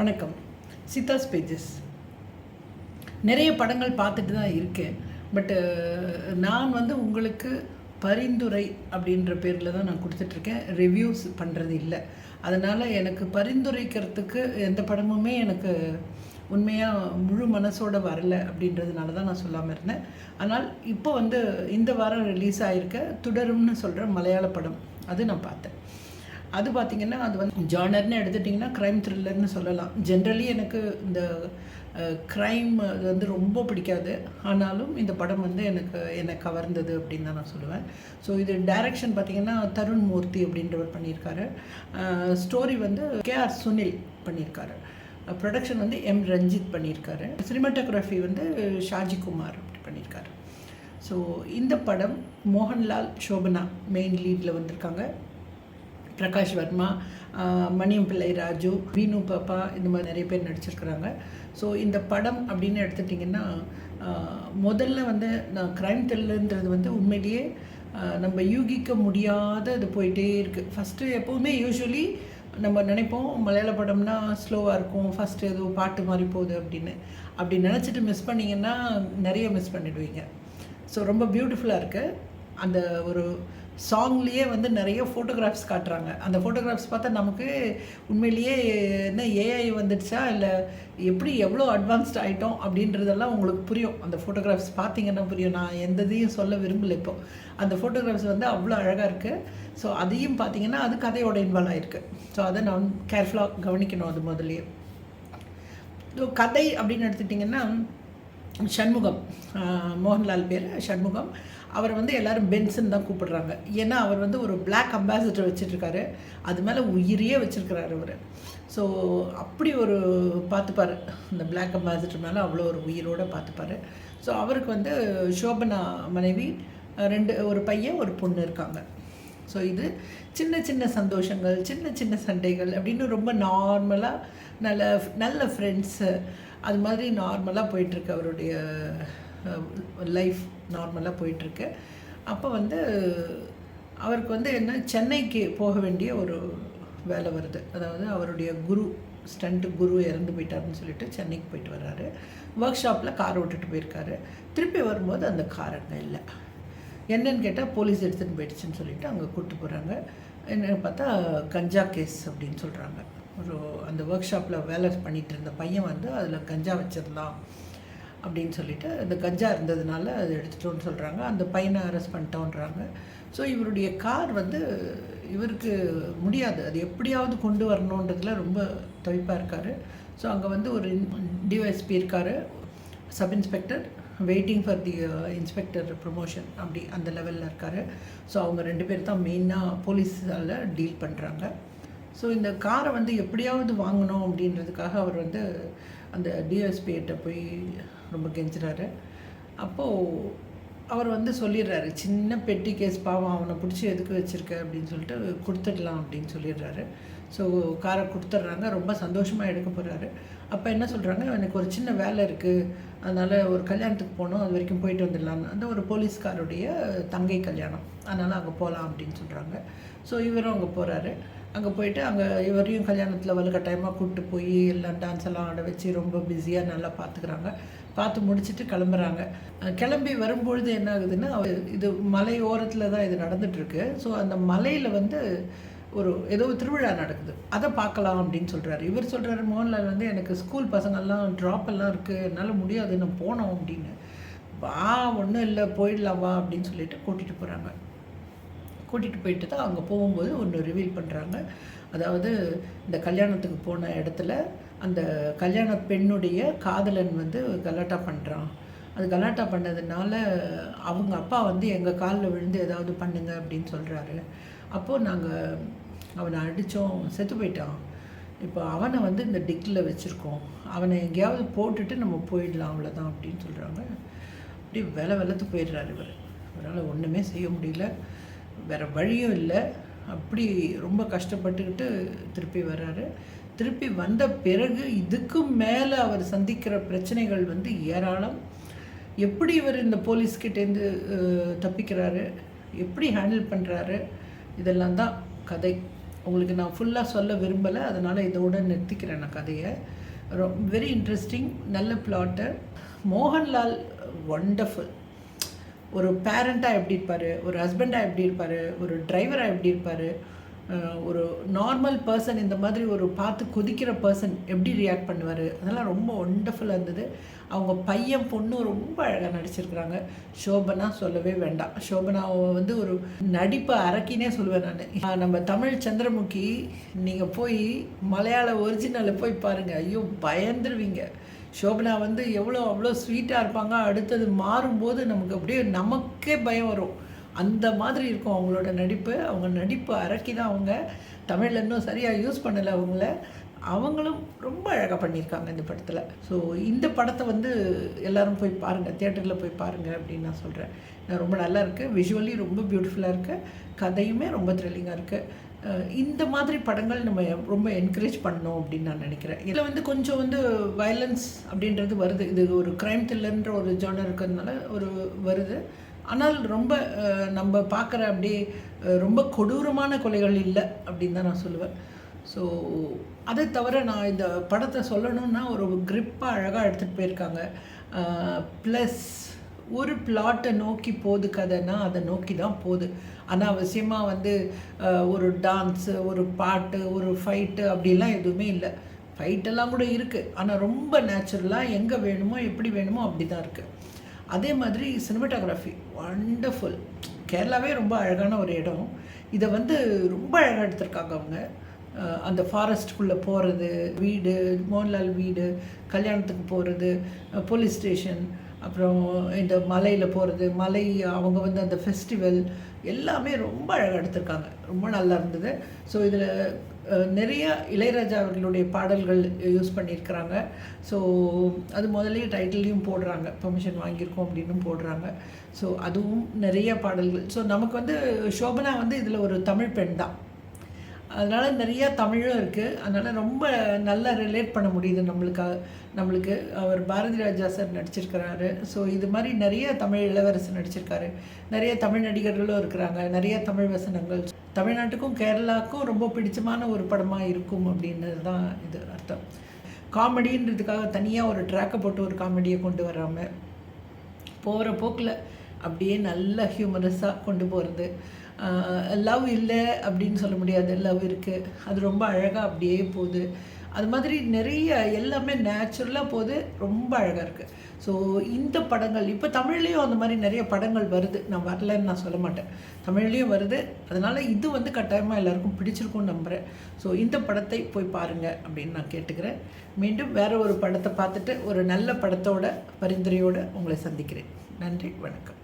வணக்கம். சித்தாஸ் பேஜஸ் நிறைய படங்கள் பார்த்துட்டு தான் இருக்கேன். பட்டு நான் வந்து உங்களுக்கு பரிந்துரை அப்படின்ற பேரில் தான் நான் கொடுத்துட்ருக்கேன் ரிவ்யூஸ் பண்ணுறது இல்லை. அதனால் எனக்கு பரிந்துரைக்கிறதுக்கு எந்த படமுமே எனக்கு உண்மையாக முழு மனசோட வரல அப்படின்றதுனால தான் நான் சொல்லாமல் இருந்தேன். ஆனால் இப்போ வந்து இந்த வாரம் ரிலீஸ் ஆகிருக்க துடரும்னு சொல்கிற மலையாள படம் அது நான் பார்த்தேன். அது பார்த்திங்கன்னா அது வந்து ஜானர்னு எடுத்துட்டிங்கன்னா க்ரைம் த்ரில்லர்னு சொல்லலாம். ஜென்ரலி எனக்கு இந்த க்ரைம் வந்து ரொம்ப பிடிக்காது. ஆனாலும் இந்த படம் வந்து எனக்கு என்னை கவர்ந்தது அப்படின்னு தான் நான் சொல்லுவேன். ஸோ இது டைரக்ஷன் பார்த்திங்கன்னா தருண் மூர்த்தி அப்படின்றவர் பண்ணியிருக்காரு. ஸ்டோரி வந்து கே ஆர் சுனில் பண்ணியிருக்காரு. ப்ரொடக்ஷன் வந்து எம் ரஞ்சித் பண்ணியிருக்காரு. சினிமாட்டோகிராஃபி வந்து ஷாஜி குமார் அப்படி பண்ணியிருக்காரு. ஸோ இந்த படம் மோகன்லால் சோபனா மெயின் லீடில் வந்திருக்காங்க. பிரகாஷ் வர்மா மணியம் பிள்ளை ராஜு வீணு பாப்பா இந்த மாதிரி நிறைய பேர் நடிச்சிருக்கிறாங்க. ஸோ இந்த படம் அப்படின்னு எடுத்துட்டிங்கன்னா முதல்ல வந்து நான் க்ரைம் த்ரில்லர்ன்றது வந்து உண்மையிலேயே நம்ம யூகிக்க முடியாத இது போயிட்டே இருக்குது ஃபஸ்ட்டு எப்போவுமே யூஸ்வலி நம்ம நினைப்போம் மலையாள படம்னா ஸ்லோவாக இருக்கும் ஃபஸ்ட்டு ஏதோ பாட்டு மாதிரி போகுது அப்படின்னு. அப்படி நினச்சிட்டு மிஸ் பண்ணிங்கன்னா நிறைய மிஸ் பண்ணிடுவீங்க. ஸோ ரொம்ப பியூட்டிஃபுல்லாக இருக்குது அந்த ஒரு சாங்லேயே வந்து நிறைய ஃபோட்டோகிராஃப்ஸ் காட்டுறாங்க. அந்த ஃபோட்டோகிராஃப்ஸ் பார்த்தா நமக்கு உண்மையிலேயே என்ன ஏஐ வந்துடுச்சா? இல்லை எப்படி எவ்வளோ அட்வான்ஸ்ட் ஆகிட்டோம் அப்படின்றதெல்லாம் உங்களுக்கு புரியும். அந்த ஃபோட்டோகிராஃப்ஸ் பார்த்தீங்கன்னா புரியும். நான் எந்த இதையும் சொல்ல விரும்பலை இப்போ. அந்த ஃபோட்டோகிராஃப்ஸ் வந்து அவ்வளோ அழகாக இருக்குது ஸோ அதையும் பார்த்தீங்கன்னா அது கதையோட இன்வால்வ் ஆகிருக்கு ஸோ அதை நான் கேர்ஃபுல்லாக கவனிக்கணும் அது முதல்லையே. கதை அப்படின்னு எடுத்துட்டிங்கன்னா சண்முகம் மோகன்லால் பேர் சண்முகம். அவர் வந்து எல்லோரும் பென்சன் தான் கூப்பிடுறாங்க. ஏன்னா அவர் வந்து ஒரு பிளாக் அம்பாசிடர் வச்சுட்ருக்காரு அது மேலே உயிரியே வச்சுருக்கிறாரு அவர். ஸோ அப்படி ஒரு பார்த்துப்பார். இந்த பிளாக் அம்பாசிடர் மேலே அவ்வளோ ஒரு உயிரோடு பார்த்துப்பார். ஸோ அவருக்கு வந்து சோபனா மனைவி ரெண்டு ஒரு பையன் ஒரு பொண்ணு இருக்காங்க. ஸோ இது சின்ன சின்ன சந்தோஷங்கள் சின்ன சின்ன சண்டைகள் அப்படின்னு ரொம்ப நார்மலாக நல்ல நல்ல ஃப்ரெண்ட்ஸு அது மாதிரி நார்மலாக போயிட்டுருக்கு அவருடைய லைஃப் நார்மலாக போயிட்டுருக்கு. அப்போ வந்து அவருக்கு வந்து என்ன சென்னைக்கு போக வேண்டிய ஒரு வேலை வருது. அதாவது அவருடைய குரு ஸ்டண்ட்டு குரு இறந்து போயிட்டாருன்னு சொல்லிட்டு சென்னைக்கு போயிட்டு வர்றாரு. ஒர்க் ஷாப்பில் கார் விட்டுட்டு போயிருக்காரு. திருப்பி வரும்போது அந்த கார் அங்கே இல்லை. என்னன்னு கேட்டால் போலீஸ் எடுத்துகிட்டு போயிடுச்சுன்னு சொல்லிட்டு அங்கே கூப்பிட்டு போகிறாங்க என்னன்னு பார்த்தா கஞ்சா கேஸ் அப்படின்னு சொல்கிறாங்க ஒரு அந்த ஒர்க் ஷாப்பில் வேலை பண்ணிகிட்டு இருந்த பையன் வந்து அதில் கஞ்சா வச்சுருந்தான் அப்படின்னு சொல்லிட்டு அந்த கஞ்சா இருந்ததுனால அது எடுத்துட்டோன்னு சொல்கிறாங்க அந்த பையனை அரெஸ்ட் பண்ணிட்டோன்றாங்க. ஸோ இவருடைய கார் வந்து இவருக்கு முடியாது. அது எப்படியாவது கொண்டு வரணுன்றதுல ரொம்ப தவிப்பாக இருக்கார். ஸோ அங்கே வந்து ஒரு டிஒஎஸ்பி இருக்கார் sub inspector. Waiting for the inspector promotion அப்படி அந்த லெவலில் இருக்கார். ஸோ அவங்க ரெண்டு பேர் தான் மெயினாக போலீஸால் டீல் பண்ணுறாங்க ஸோ இந்த காரை வந்து எப்படியாவது வாங்கணும் அப்படின்றதுக்காக அவர் வந்து அந்த டிஎஸ்பிகிட்ட போய் ரொம்ப கெஞ்சுறாரு. அப்போது அவர் வந்து சொல்லிடுறாரு சின்ன பெட்டி கேஸ் பாவம் அவனை பிடிச்சி எதுக்கு வச்சுருக்க? அப்படின்னு சொல்லிட்டு கொடுத்துடலாம் அப்படின்னு சொல்லிடுறாரு. ஸோ காரை கொடுத்துட்றாங்க. ரொம்ப சந்தோஷமாக எடுக்க போகிறாரு அப்போ என்ன சொல்கிறாங்க எனக்கு ஒரு சின்ன வேலை இருக்குது அதனால் ஒரு கல்யாணத்துக்கு போகணும். அது வரைக்கும் போயிட்டு வந்துடலான்னு அந்த ஒரு போலீஸ்காருடைய தங்கை கல்யாணம். அதனால் அங்கே போகலாம் அப்படின்னு சொல்கிறாங்க ஸோ இவரும் அங்கே போகிறாரு அங்கே போயிட்டு அங்கே இவரையும் கல்யாணத்தில் வலுக்கட்டாயமாக கூப்பிட்டு போய் எல்லாம் டான்ஸ் எல்லாம் ஆட வச்சு ரொம்ப பிஸியாக நல்லா பார்த்துக்குறாங்க பார்த்து முடிச்சுட்டு கிளம்புறாங்க. கிளம்பி வரும்பொழுது என்ன ஆகுதுன்னா இது மலை ஓரத்தில் தான் இது நடந்துகிட்ருக்கு ஸோ அந்த மலையில் வந்து ஒரு ஏதோ திருவிழா நடக்குது. அதை பார்க்கலாம் அப்படின்னு சொல்கிறாரு இவர் சொல்கிறாரு மோகன்லால் வந்து எனக்கு ஸ்கூல் பசங்கள்லாம் ட்ராப் எல்லாம் இருக்குது என்னால் முடியாது. நான் போனோம் அப்படின்னு. வா ஒன்றும் இல்லை. போயிடலாம். வா அப்படின்னு சொல்லிட்டு கூட்டிகிட்டு போகிறாங்க கூட்டிகிட்டு போயிட்டு தான் அங்கே போகும்போது ஒன்று ரிவீல் பண்ணுறாங்க அதாவது இந்த கல்யாணத்துக்கு போன இடத்துல அந்த கல்யாண பெண்ணுடைய காதலன் வந்து கலாட்டா பண்ணுறான் அது கலாட்டா பண்ணதுனால அவங்க அப்பா வந்து எங்கள் காலில் விழுந்து ஏதாவது பண்ணுங்க அப்படின்னு சொல்கிறாரு அப்போது நாங்கள் அவனை அடித்தோம் செத்து போயிட்டான். இப்போ அவனை வந்து இந்த டிக்கில் வச்சுருக்கோம். அவனை எங்கேயாவது போட்டுட்டு நம்ம போயிடலாம் அவ்வளோதான் அப்படின்னு சொல்கிறாங்க அப்படி வில வெலத்து போயிடுறாரு இவர். அவரால் ஒன்றுமே செய்ய முடியல. வேறு வழியும் இல்லை. அப்படி ரொம்ப கஷ்டப்பட்டுக்கிட்டு திருப்பி வர்றாரு. திருப்பி வந்த பிறகு இதுக்கு மேலே அவர் சந்திக்கிற பிரச்சனைகள் வந்து ஏராளம். எப்படி இவர் இந்த போலீஸ்கிட்டேருந்து தப்பிக்கிறாரு? எப்படி ஹேண்டில் பண்ணுறாரு இதெல்லாம் தான் கதை. உங்களுக்கு நான் ஃபுல்லாக சொல்ல விரும்பலை அதனால் இதோட நிறுத்திக்கிறேன் நான் கதையை. வெரி இன்ட்ரெஸ்டிங் நல்ல பிளாட்டு மோகன்லால் ஒண்டர்ஃபுல் ஒரு பேரண்ட்டாக எப்படி இருப்பார்? ஒரு ஹஸ்பண்டாக எப்படி இருப்பார்? ஒரு டிரைவராக எப்படி இருப்பார்? ஒரு நார்மல் பர்சன் இந்த மாதிரி ஒரு பார்த்து கொதிக்கிற பர்சன் எப்படி ரியாக்ட் பண்ணுவார்? அதெல்லாம் ரொம்ப ஒண்டர்ஃபுல்லாக இருந்தது. அவங்க பையன் பொண்ணு ரொம்ப அழகாக நடிச்சிருக்கிறாங்க. சோபனா சொல்லவே வேண்டாம். சோபனாவை வந்து ஒரு நடிப்பை அரக்கினே சொல்லுவேன் நான். நம்ம தமிழ் சந்திரமுகி நீங்கள் போய் மலையாள ஒரிஜினலை போய் பாருங்கள் ஐயோ பயந்துருவீங்க. சோபனா வந்து எவ்வளோ அவ்வளோ ஸ்வீட்டாக இருப்பாங்க. அடுத்தது மாறும்போது நமக்கு அப்படியே நமக்கே பயம் வரும். அந்த மாதிரி இருக்கும் அவங்களோட நடிப்பு. அவங்க நடிப்பு அரக்கி தான் அவங்க தமிழில் இன்னும் சரியாக யூஸ் பண்ணலை அவங்கள. அவங்களும் ரொம்ப அழகாக பண்ணியிருக்காங்க இந்த படத்தில். ஸோ இந்த படத்தை வந்து எல்லோரும் போய் பாருங்கள் தியேட்டரில் போய் பாருங்கள் அப்படின்னு நான் சொல்கிறேன் ரொம்ப நல்லா இருக்குது விஷுவலி ரொம்ப பியூட்டிஃபுல்லாக இருக்குது கதையுமே ரொம்ப த்ரில்லிங்காக இருக்குது இந்த மாதிரி படங்கள் நம்ம ரொம்ப என்கரேஜ் பண்ணணும் அப்படின்னு நான் நினைக்கிறேன். இதில் வந்து கொஞ்சம் வந்து வயலன்ஸ் அப்படின்றது வருது. இது ஒரு க்ரைம் த்ரில்லர்ன்ற ஒரு ஜானர் இருக்கிறதுனால ஒரு வருது. ஆனால் ரொம்ப நம்ம பார்க்குற அப்படியே ரொம்ப கொடூரமான கொலைகள் இல்லை அப்படின்னு தான் நான் சொல்லுவேன். ஸோ அதை தவிர நான் இந்த படத்தை சொல்லணுன்னா ஒரு க்ரிப்பாக அழகாக எடுத்துகிட்டு போயிருக்காங்க. ப்ளஸ் ஒரு பிளாட்டை நோக்கி போகுது கதைன்னா அதை நோக்கி தான் போகுது. அனாவசியமாக வந்து ஒரு டான்ஸு ஒரு பாட்டு ஒரு ஃபைட்டு அப்படிலாம் எதுவுமே இல்லை. ஃபைட்டெல்லாம் கூட இருக்குது ஆனால் ரொம்ப நேச்சுரலாக எங்கே வேணுமோ எப்படி வேணுமோ அப்படி தான் இருக்குது அதே மாதிரி சினிமாட்டோகிராஃபி வண்டர்ஃபுல் கேரளாவே ரொம்ப அழகான ஒரு இடம். இதை வந்து ரொம்ப அழகாக எடுத்திருக்காங்க அவங்க. அந்த ஃபாரஸ்ட்குள்ளே போகிறது வீடு மோகன்லால் வீடு கல்யாணத்துக்கு போகிறது போலீஸ் ஸ்டேஷன் அப்புறம் இந்த மலையில் போகிறது மலை அவங்க வந்து அந்த ஃபெஸ்டிவல் எல்லாமே ரொம்ப அழகாக எடுத்திருக்காங்க. ரொம்ப நல்லா இருந்தது. ஸோ இதில் நிறைய இளையராஜா அவர்களுடைய பாடல்கள் யூஸ் பண்ணியிருக்கிறாங்க. ஸோ அது முதலே டைட்டிலையும் போடுறாங்க. பெர்மிஷன் வாங்கியிருக்கோம் அப்படின்னு போடுறாங்க. ஸோ அதுவும் நிறைய பாடல்கள். ஸோ நமக்கு வந்து சோபனா வந்து இதில் ஒரு தமிழ் பெண் தான். அதனால் நிறையா தமிழும் இருக்குது அதனால் ரொம்ப நல்லா ரிலேட் பண்ண முடியுது நம்மளுக்காக நம்மளுக்கு. அவர் பாரதி ராஜா சார் நடிச்சிருக்கிறாரு. ஸோ இது மாதிரி நிறைய தமிழ் இளவரசர் நடிச்சிருக்காரு. நிறைய தமிழ் நடிகர்களும் இருக்கிறாங்க. நிறைய தமிழ் வசனங்கள். தமிழ்நாட்டுக்கும் கேரளாவுக்கும் ரொம்ப பிடிச்சமான ஒரு படமாக இருக்கும் அப்படின்றது தான் இது அர்த்தம். காமெடின்றதுக்காக தனியாக ஒரு ட்ராக்கை போட்டு ஒரு காமெடியை கொண்டு வராமல் போகிற போக்கில் அப்படியே நல்ல ஹியூமரஸாக கொண்டு போகிறது லவ் இல்லை அப்படின்னு சொல்ல முடியாது. லவ் இருக்குது அது ரொம்ப அழகாக அப்படியே போகுது. அது மாதிரி நிறைய எல்லாமே நேச்சுரலாக போகுது. ரொம்ப அழகாக இருக்குது ஸோ இந்த படங்கள் இப்போ தமிழ்லேயும் அந்த மாதிரி நிறைய படங்கள் வருது. நான் வரலன்னு நான் சொல்ல மாட்டேன். தமிழ்லேயும் வருது. அதனால் இது வந்து கட்டாயமாக எல்லாருக்கும் பிடிச்சிருக்கும்னு நம்புகிறேன் ஸோ இந்த படத்தை போய் பாருங்கள் அப்படின்னு நான் கேட்டுக்கிறேன். மீண்டும் வேறு ஒரு படத்தை பார்த்துட்டு ஒரு நல்ல படத்தோட பரிந்துரையோடு உங்களை சந்திக்கிறேன். நன்றி வணக்கம்.